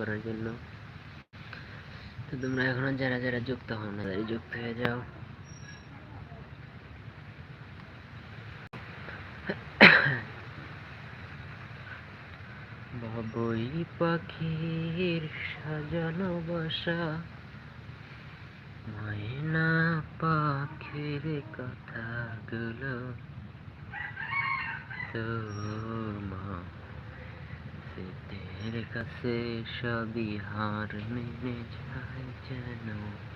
করার জন্য। তো তোমরা এখনও যারা যারা যুক্ত হও না তারা যুক্ত হয়ে যাও। বাবুই পাখির সাজানো বাসা, ময়না পাখির কথাগুলো তোমার কাছে সবই হার মেনে যায় যেন হুম,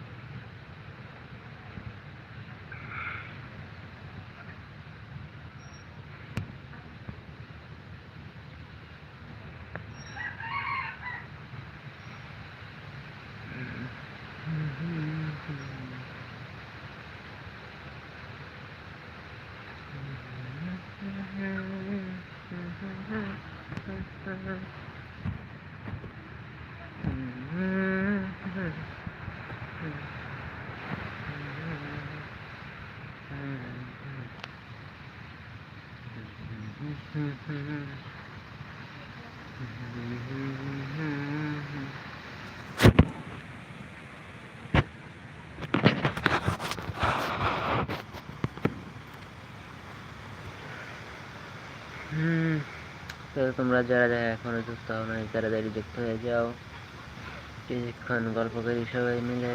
তো তোমরা যারা যারা এখনও যুক্ত হও নাই তাড়াতাড়ি যুক্ত হয়ে যাও। কিছুক্ষণ গল্প করি সবাই মিলে।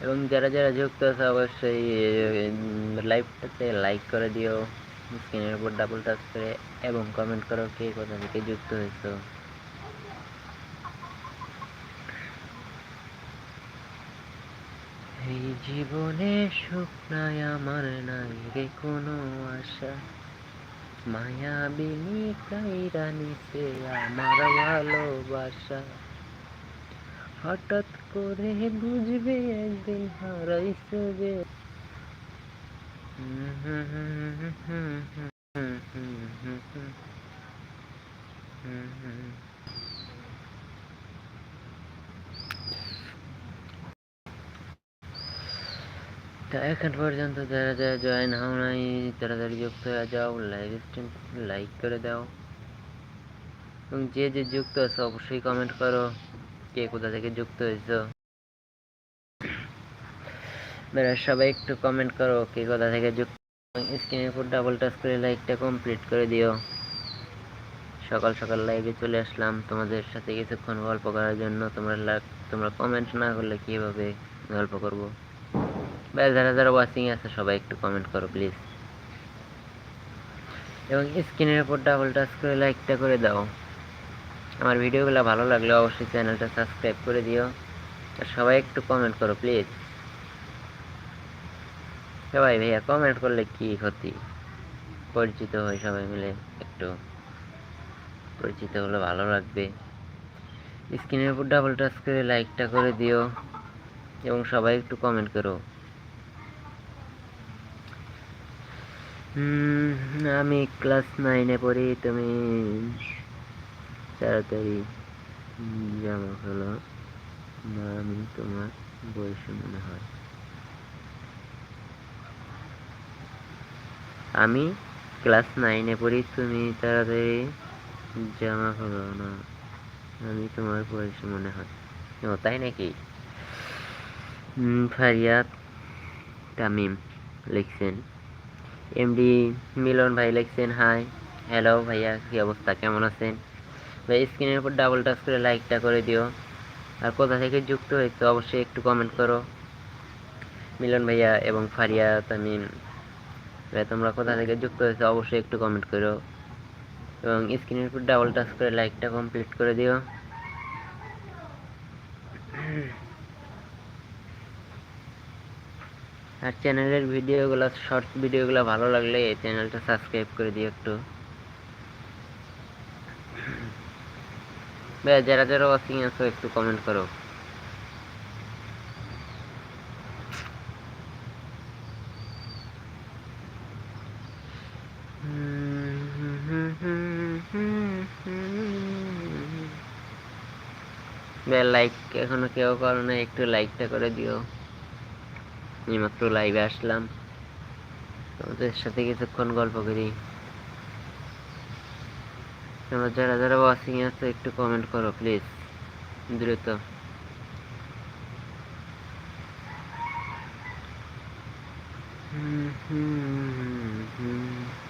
এবং যারা যারা যুক্ত আছে, অবশ্যই লাইভটাতে লাইক করে দিও। স্ক্রিনের উপর ডাবল টাচ করে এবং কমেন্ট করো কে কোথা থেকে যুক্ত হয়েছো এই জীবনে সুখ নাই আমার নাই রে কোনো আশা মায়া বিনি কাইরা নিছে আমার ভালোবাসা হঠাৎ করে বুঝবে একদিন হারাইছে যে তা এখন পর্যন্ত যারা যারা জয়েন হও নাই তাড়াতাড়ি যুক্ত হয়ে যাও লাইভ স্ট্রিম লাইক করে দাও। এবং যে যে যুক্ত আছে, অবশ্যই কমেন্ট করো, কে কোথা থেকে যুক্ত হয়েছো। বেরা সবাই একটু কমেন্ট করো, কে কোথা থেকে যুক্ত স্ক্রিনের উপর ডাবল টাচ করে লাইকটা কমপ্লিট করে দিও। সকাল সকাল লাইভে চলে আসলাম। তোমাদের সাথে কিছুক্ষণ গল্প করার জন্য তোমরা তোমরা কমেন্ট না করলে কীভাবে গল্প করব? ব্যাস যারা যারা ওয়াচিং আছে, সবাই একটু কমেন্ট করো প্লিজ এবং স্ক্রিনের উপর ডাবল টাচ করে লাইকটা করে দাও। আমার ভিডিওগুলো ভালো লাগলে অবশ্যই চ্যানেলটা সাবস্ক্রাইব করে দিও। আর সবাই একটু কমেন্ট করো প্লিজ সবাই ভাইয়া কমেন্ট করলে কি ক্ষতি? পরিচিত হই সবাই মিলে একটু। পরিচিত হলে ভালো লাগবে। স্ক্রিনের উপর ডাবল টাচ করে লাইকটা করে দিও। এবং সবাই একটু কমেন্ট করো। আমি ক্লাস নাইনে পড়ি, তুমি তাড়াতাড়ি জামা খোলো। না, আমি তোমার বয়সে মনে হয়। আমি ক্লাস নাইনে পড়ি, তুমি তাড়াতাড়ি জামা খোলো না, আমি তোমার বয়সে মনে হয়। ও, তাই নাকি? ফারিয়াদ তামিম লিখছেন। এমডি মিলন ভাই লিখছেন হাই হ্যালো ভাইয়া, কি অবস্থা? কেমন আছেন? ভাই স্ক্রিনের উপর ডাবল টাচ করে লাইকটা করে দিও। আর কোথা থেকে যুক্ত হয়েছে অবশ্যই একটু কমেন্ট করো। মিলন ভাইয়া এবং ফারিয়া তামিম, ভাই, তোমরা কোথা থেকে যুক্ত হয়েছে অবশ্যই একটু কমেন্ট করো। এবং স্ক্রিনের উপর ডাবল টাচ করে লাইকটা কমপ্লিট করে দিও। আর চ্যানেলের ভিডিওগুলো শর্ট ভিডিওগুলো ভালো লাগলে এই চ্যানেলটা সাবস্ক্রাইব করে দিও একটু। ভাই যারা যারা ওয়াচিং আছো, একটু কমেন্ট করো। লাইক এখনও কেউ করো না একটু লাইকটা করে দিও। এইমাত্র লাইভে আসলাম। তোমাদের সাথে কিছুক্ষণ গল্প করি। তোমরা যারা যারা ওয়াচিং আছো, একটু কমেন্ট করো প্লিজ দ্রুত। হুম হুম হুম।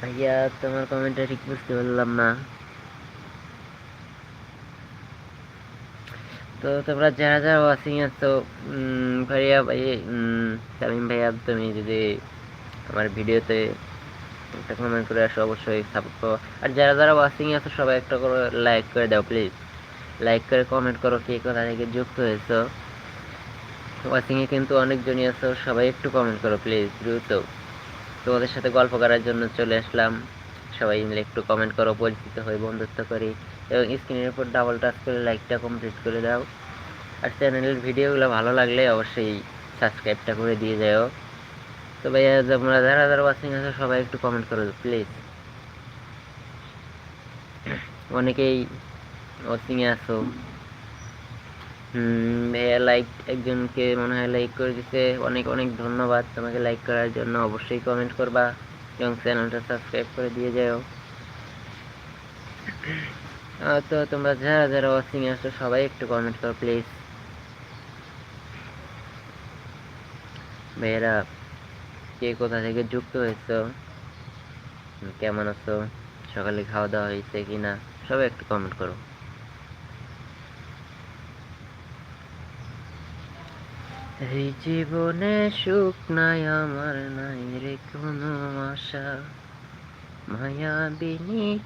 ভাইয়া, তোমার কমেন্টটা ঠিক বুঝতে পারলাম না। তো তোমরা যারা যারা ওয়াচিং আছো ভাইয়া ভাই তামিম ভাইয়া, তুমি যদি আমার ভিডিওতে একটা কমেন্ট করে আসো, অবশ্যই সাপোর্ট করো। আর যারা যারা ওয়াচিং আছো, সবাই একটা করে লাইক করে দাও প্লিজ লাইক করে কমেন্ট করো, কে কোথা থেকে যুক্ত হয়েছো। ওয়াচিং এ কিন্তু অনেকজনই আছো, সবাই একটু কমেন্ট করো প্লিজ দ্রুত। তোমাদের সাথে গল্প করার জন্য চলে আসলাম। সবাই মিলে একটু কমেন্ট করো, পরিচিত হয়ে বন্ধুত্ব করি। এবং স্ক্রিনের উপর ডাবল টাচ করে লাইকটা কমপ্লিট করে দাও। আর চ্যানেলের ভিডিওগুলো ভালো লাগলে অবশ্যই সাবস্ক্রাইবটা করে দিয়ে যাও। তো তোমরা যারা যারা ওয়াচিং আছে, সবাই একটু কমেন্ট করো প্লিজ অনেকেই ওয়াচিং এ ভাইয়া লাইক একজনকে মনে হয় লাইক করে দিতে অনেক অনেক ধন্যবাদ তোমাকে লাইক করার জন্য। অবশ্যই কমেন্ট করবা এবং চ্যানেলটা সাবস্ক্রাইব করে দিয়ে যাও। তো তোমরা যারা যারা সবাই একটু কমেন্ট করো প্লিজ ভাইয়েরা, কে কোথা থেকে যুক্ত হয়েছো? কেমন আছো? সকালে খাওয়া দাওয়া হয়েছে কিনা? সবাই একটু কমেন্ট করো। এই জীবনে সুখ নাই, আমার নাই রে কোনো আশা। মায়া বিনি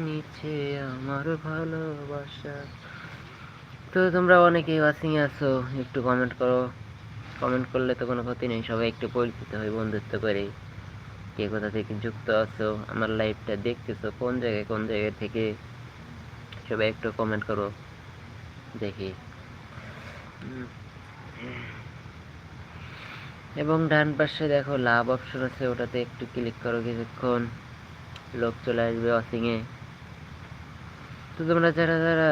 নিচ্ছে আমার ভালোবাসা। তো তোমরা অনেকেই ওয়াচিং আছো, একটু কমেন্ট করো। কমেন্ট করলে তো কোনো ক্ষতি নেই, সবাই একটু পরিচিত হয় বন্ধুত্ব করে। কে কোথা থেকে যুক্ত আছো, আমার লাইফটা দেখতেছো, কোন জায়গায়, কোন জায়গা থেকে? সবাই একটু কমেন্ট করো, দেখি। এবং ডান পাশে দেখো লাভ অপশন আছে, ওটাতে একটু ক্লিক করো কিছুক্ষণ। লোক চলে আসবে এ। তো তোমরা যারা যারা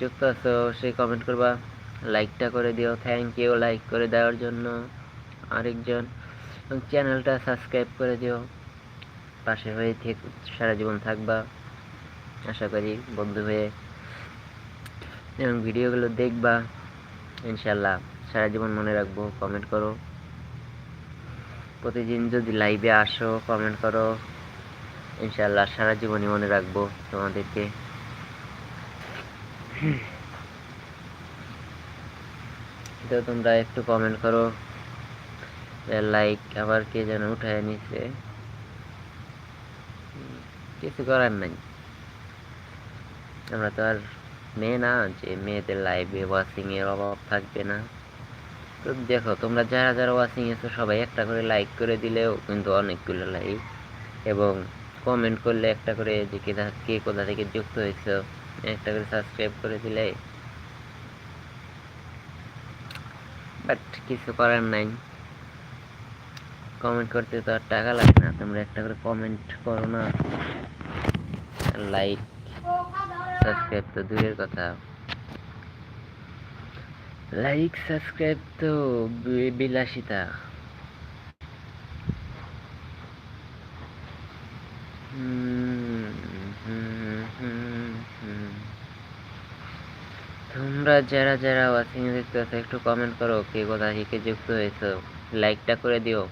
যুক্ত আছো সেই কমেন্ট করবা। লাইকটা করে দিও। থ্যাংক ইউ লাইক করে দেওয়ার জন্য আরেকজন। এবং চ্যানেলটা সাবস্ক্রাইব করে দিও। পাশে হয়ে থেক, সারা জীবন থাকবা। আশা করি বন্ধু হয়ে। এবং ভিডিওগুলো দেখবা। ইনশাল্লাহ সারা জীবন মনে রাখব কমেন্ট করো। প্রতিদিন যদি লাইভে আসো কমেন্ট করো। ইনশাল্লাহ সারা জীবনই মনে রাখব তোমাদেরকে। তো তোমরা একটু কমেন্ট করো। লাইক আবার কে যেন উঠায় নিছে। কিছু করার নাই। আমরা তো আর মেয়ে না যে মেয়েদের লাইভে ওয়াচিং এর অভাব থাকবে না। তো দেখো, তোমরা যারা যারা ওয়াচিং আছো সবাই একটা করে লাইক করে দিলেও কিন্তু অনেকগুলো লাইক এবং কমেন্ট করলে একটা করে যে কে কে কোথা থেকে যুক্ত হয়েছো, একটা করে সাবস্ক্রাইব করে দিলে। বাট কিছু করার নাই। কমেন্ট করতে তো আর টাকা লাগে না, তোমরা একটা করে কমেন্ট করো না। লাইক সাবস্ক্রাইব তো দূরের কথা। লাইক সাবস্ক্রাইব তো বিলাসিতা। তোমরা যারা যারা ওয়াচিং দেখতে আছো, একটু কমেন্ট করো কে কোথা থেকে যুক্ত হয়েছো। লাইকটা করে দিও।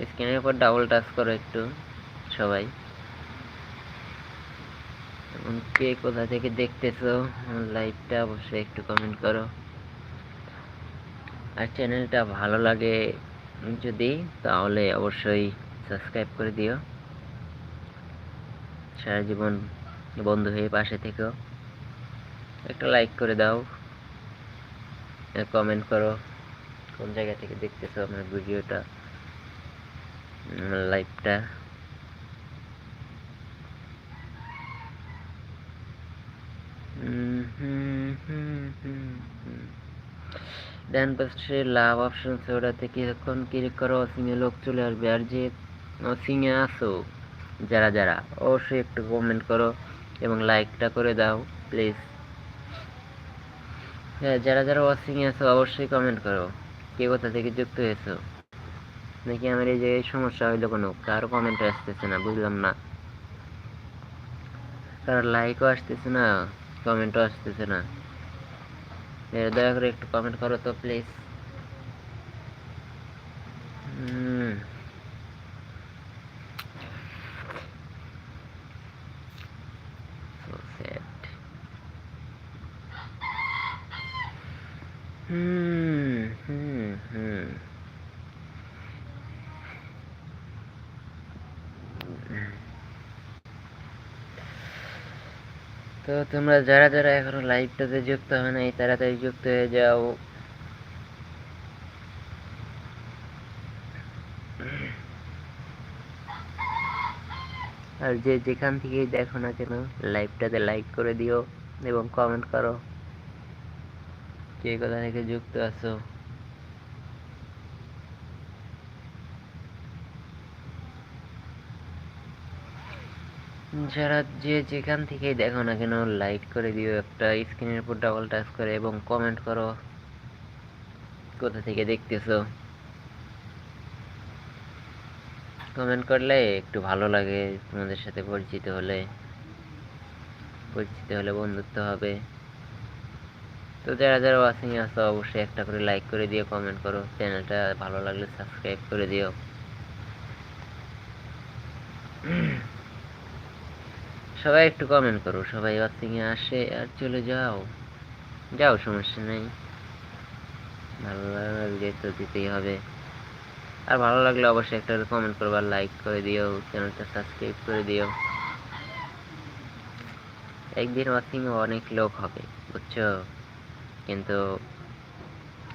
স্ক্রিনের উপর ডাবল টাচ করো একটু, সবাই। কে কোথা থেকে দেখতেছো? লাইভটা অবশ্যই একটু কমেন্ট করো। আর চ্যানেলটা ভালো লাগে যদি, তাহলে অবশ্যই সাবস্ক্রাইব করে দিও। সারা জীবন বন্ধু হয়ে পাশে থেকেও একটা লাইক করে দাও। কমেন্ট করো কোন জায়গা থেকে দেখতেছো আমার ভিডিওটা লাইভটা হুম, হুম, হুম, হুম, হুম। ডান পাশে লাভ অপশন আছে ওটাতে কিছুক্ষণ ক্লিক করো সিমে লোক চলে আসবে। আর যে সিঙে আসো যারা যারা, অবশ্যই একটু কমেন্ট করো এবং লাইকটা করে দাও প্লিজ হ্যাঁ যারা যারা ওয়াচিংয়ে আছো, অবশ্যই কমেন্ট করো। কে কোথা থেকে যুক্ত হয়েছো? নাকি আমার এই যে সমস্যা হইল কোনো? কারও কমেন্ট আসতেছে না, বুঝলাম না। কারও লাইকও আসতেছে না? কমেন্টও আসতেছে না। দয়া করে একটু কমেন্ট করো তো please hmm so sad hmm hmm hmm তো তোমরা যারা যারা এখনও লাইভটাতে যুক্ত হয় নাই, তাড়াতাড়ি যুক্ত হয়ে যাও। আর যে যেখান থেকেই দেখো না কেন লাইভটাতে লাইক করে দিও এবং কমেন্ট করো। কে কোথা থেকে যুক্ত আছো? যারা যে যেখান থেকেই দেখো না কেন লাইক করে দিও, একটা স্ক্রিনের উপর ডাবল টাচ করে এবং কমেন্ট করো। কোথা থেকে দেখতেছো? কমেন্ট করলে একটু ভালো লাগে তোমাদের সাথে পরিচিত হলে। পরিচিত হলে বন্ধুত্ব হবে। তো যারা যারা ওয়াচিং আছো, অবশ্যই একটা করে লাইক করে দিও কমেন্ট করো। চ্যানেলটা ভালো লাগলে সাবস্ক্রাইব করে দিও। সবাই একটু কমেন্ট করো, সবাই এ আসে আর চলে যাও। যাও, সমস্যা নেই। ভালো লাগলে তো দিতেই হবে। আর ভালো লাগলে অবশ্যই একটা কমেন্ট করো আর লাইক করে দিও চ্যানেলটা সাবস্ক্রাইব করে দিও। একদিন ওয়াচিং অনেক লোক হবে, বুঝছ? কিন্তু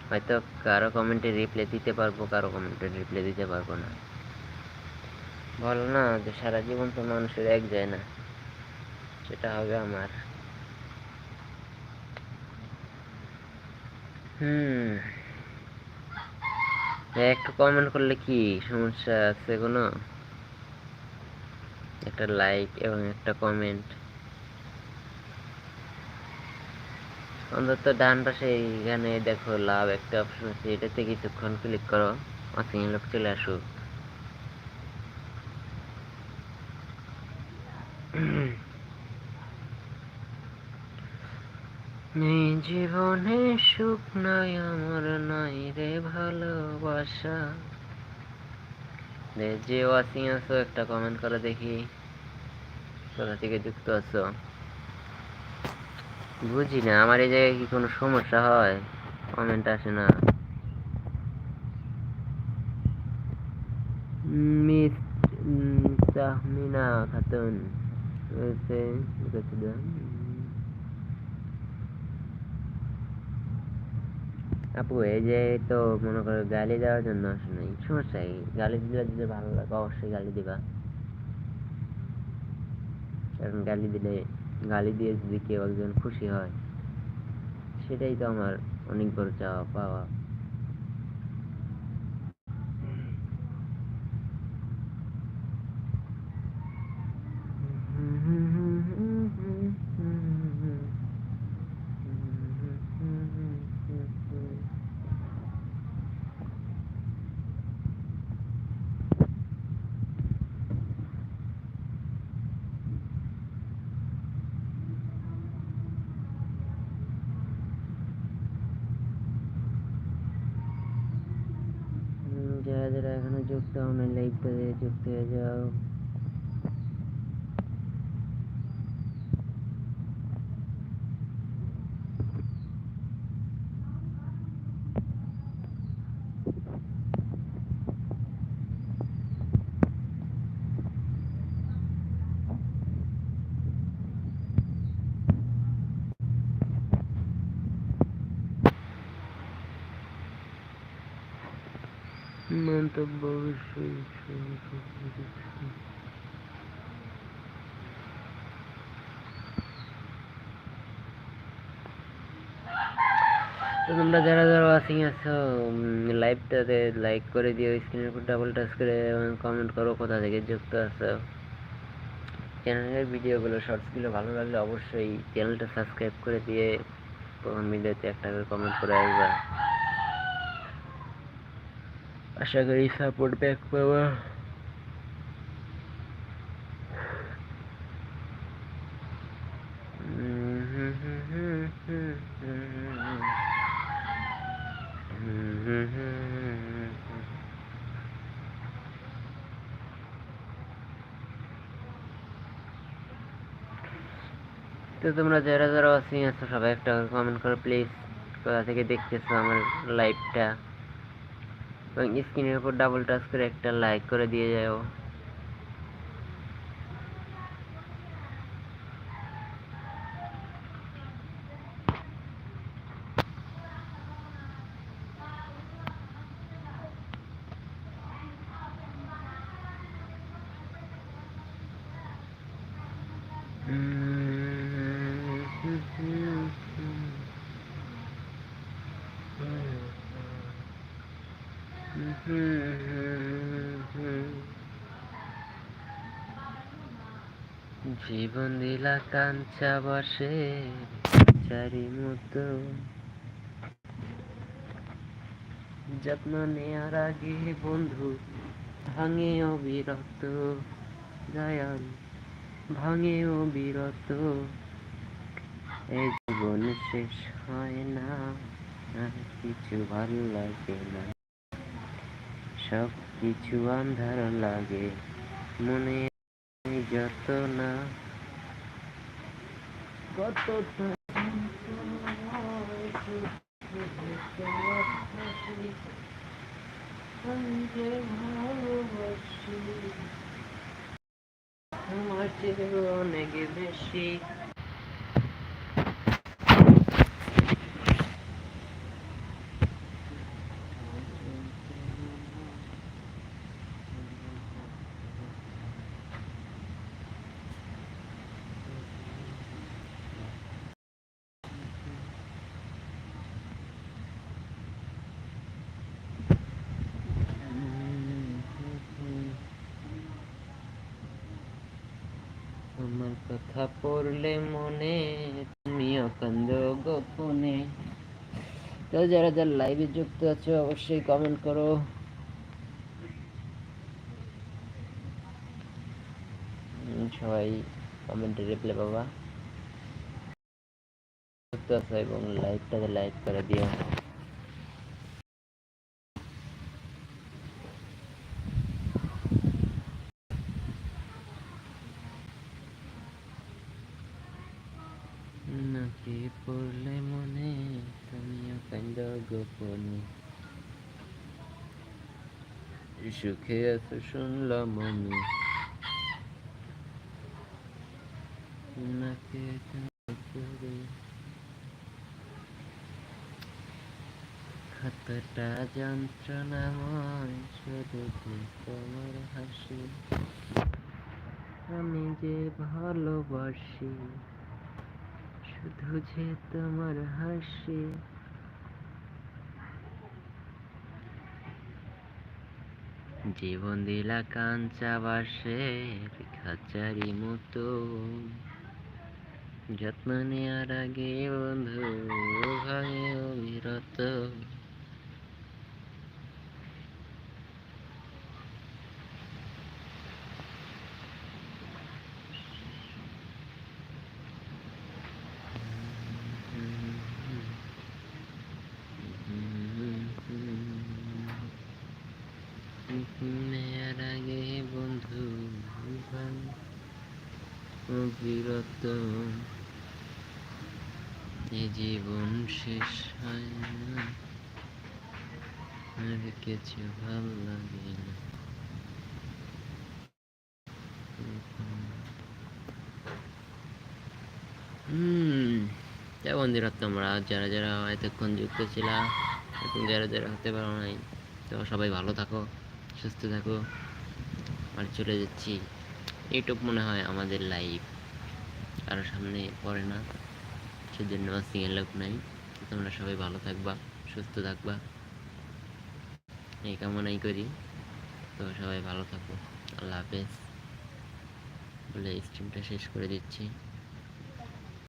হয়তো কারও কমেন্টে রিপ্লাই দিতে পারব, কারও কমেন্টে রিপ্লাই দিতে পারব না। বলো না যে সারা জীবন তো মানুষের এক যায় না। সেটা হবে আমার। হুম। একটু কমেন্ট করলে কি সমস্যা আছে কোনো? একটা লাইক এবং একটা কমেন্ট অন্তত ডান পাশে এইখানে দেখো লাভ একটা অপশন আছে, এটাতে কিছুক্ষণ ক্লিক করো অসীম লোক চলে আসুক। এই জীবনে সুখ নাই, আমার নাই রে ভালোবাসা। যে ওয়াচিং আছো, একটা কমেন্ট করে দেখি। কোথা থেকে যুক্ত আছো? বুঝি না, আমার এই জায়গায় কি কোনো সমস্যা হয়? কমেন্ট আসে না। মিস তাহমিনা খাতুন, রয়েছে লিখেছে দাও। আপু, এই যে তো মনে করো গালি দেওয়ার জন্য আসে নাই, সমস্যা কি? গালি দিলে যদি ভালো লাগে, অবশ্যই গালি দিবা। কারণ গালি দিলে, গালি দিয়ে যদি কেউ একজন খুশি হয়, সেটাই তো আমার অনেক বড় চাওয়া, পাওয়া। যারা এখনও যুক্ত আমার লাইভটাতে যুক্ত হয়ে মন্তব্য তো তোমরা যারা যারা ওয়াচিং আছো লাইভটাতে লাইক করে দিও স্ক্রিনের উপর ডাবল টাচ করে কমেন্ট করো কোথা থেকে যুক্ত আছো। চ্যানেলের ভিডিওগুলো শর্টসগুলো ভালো লাগলে অবশ্যই চ্যানেলটা সাবস্ক্রাইব করে দিয়ে ভিডিওতে একটা করে কমেন্ট করে আসবা। আশা করি সাপোর্ট ব্যাক পাবা তো তোমরা যারা যারা ওয়াচিং আছো সবাই একটা কমেন্ট করো প্লিজ কোথা থেকে দেখতেছো আমার লাইভটা এবং স্ক্রিনের উপর ডাবল টাচ করে একটা লাইক করে দিয়ে যাও কাঞ্চা বসে চারি মতো। যত্ন নেয়ার আগে বন্ধু, ভাঙে অবিরত, দয়াল, ভাঙে অবিরত। এই জীবন শেষ হয় না, আর কিছু ভালো লাগে না। সব কিছু আন্ধার লাগে, মনে যত না কতটা আমি যে ভালোবাসি আমার চেয়ে অনেক বেশি আমার কথা পড়লে মনে তুমিও কান্দ গোপনে। তো যারা যারা লাইভে যুক্ত আছো, অবশ্যই কমেন্ট করো। সবাই কমেন্টে রিপ্লাই পাবা। যুক্ত আছো এবং লাইভটাতে লাইভ করে দিও নাকি পড়লে মনে, তুমিও কান্দ গোপনে। সুখে আছো শুনলাম আমি। করে। কতটা যন্ত্রণাময় শুধু তোমার হাসি। আমি যে ভালোবাসি যে তোমার হাসি। জীবন দিলা কাঞ্চা বাসে খাচারি মতো। যত্ন নেওয়ার আগে বন্ধু ভাঙে অবিরত নেয়ার আগে বন্ধু অবিরত এ জীবন শেষ হয় না আর কিছু ভালো লাগে না হুম বন্ধুরা তোমরা যারা যারা এতক্ষণ যুক্ত ছিলা এখন যারা যারা হতে পারো নাই, তো সবাই ভালো থাকো, সুস্থ থাকো। আর চলে যাচ্ছি। ইউটিউব মনে হয় আমাদের লাইভ কারও সামনে পড়ে না, সেজন্য সিঙ্গেল লোক নাই। তোমরা সবাই ভালো থাকবা, সুস্থ থাকবা। এই কামনাই করি। তো সবাই ভালো থাকো। আল্লাহ হাফেজ। বলে স্ট্রিমটা শেষ করে দিচ্ছি।